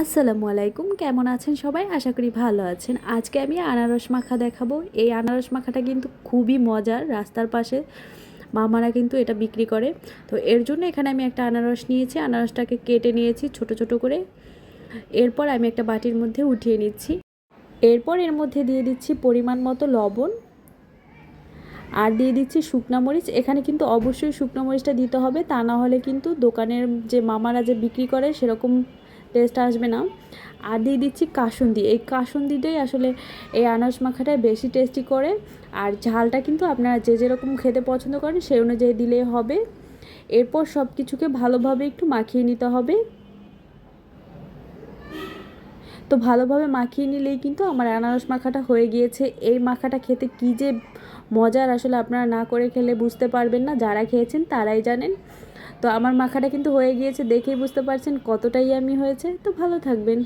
আসসালামু আলাইকুম, কেমন আছেন সবাই? আশা করি ভালো আছেন। আজকে আমি আনারস মাখা দেখাবো। এই আনারস মাখাটা কিন্তু খুবই মজার। রাস্তার পাশে মামারা কিন্তু এটা বিক্রি করে। তো এর জন্য এখানে আমি একটা আনারস নিয়েছি। আনারসটাকে কেটে নিয়েছি ছোট ছোট করে। এরপর আমি একটা বাটির মধ্যে উঠিয়ে নিচ্ছি। এরপর এর মধ্যে দিয়ে দিচ্ছি পরিমাণ মতো লবণ। আর দিয়ে দিচ্ছি শুকনা মরিচ। এখানে কিন্তু অবশ্যই শুকনো মরিচটা দিতে হবে। তা না হলে কিন্তু দোকানের যে মামারা যে বিক্রি করে সেরকম টেস্ট আসবে না। আর দিয়ে দিচ্ছি কাসুন্দি। এই কাসুন্দিটাই আসলে এই আনারস মাখাটাই বেশি টেস্টি করে। আর ঝালটা কিন্তু আপনারা যে যেরকম খেতে পছন্দ করেন, সেই অনুযায়ী দিলেই হবে। এরপর সব কিছুকে ভালোভাবে একটু মাখিয়ে নিতে হবে। তো ভালোভাবে মাখিয়ে নিলেই কিন্তু আমার আনারস মাখাটা হয়ে গিয়েছে। এই মাখাটা খেতে কী যে মজার আসলে আপনারা না করে খেলে বুঝতে পারবেন না। যারা খেয়েছেন তারাই জানেন। তো আমার মাখাটা কিন্তু হয়ে গিয়েছে দেখেই বুঝতে পারছেন কতটাই আমি হয়েছে। তো ভালো থাকবেন।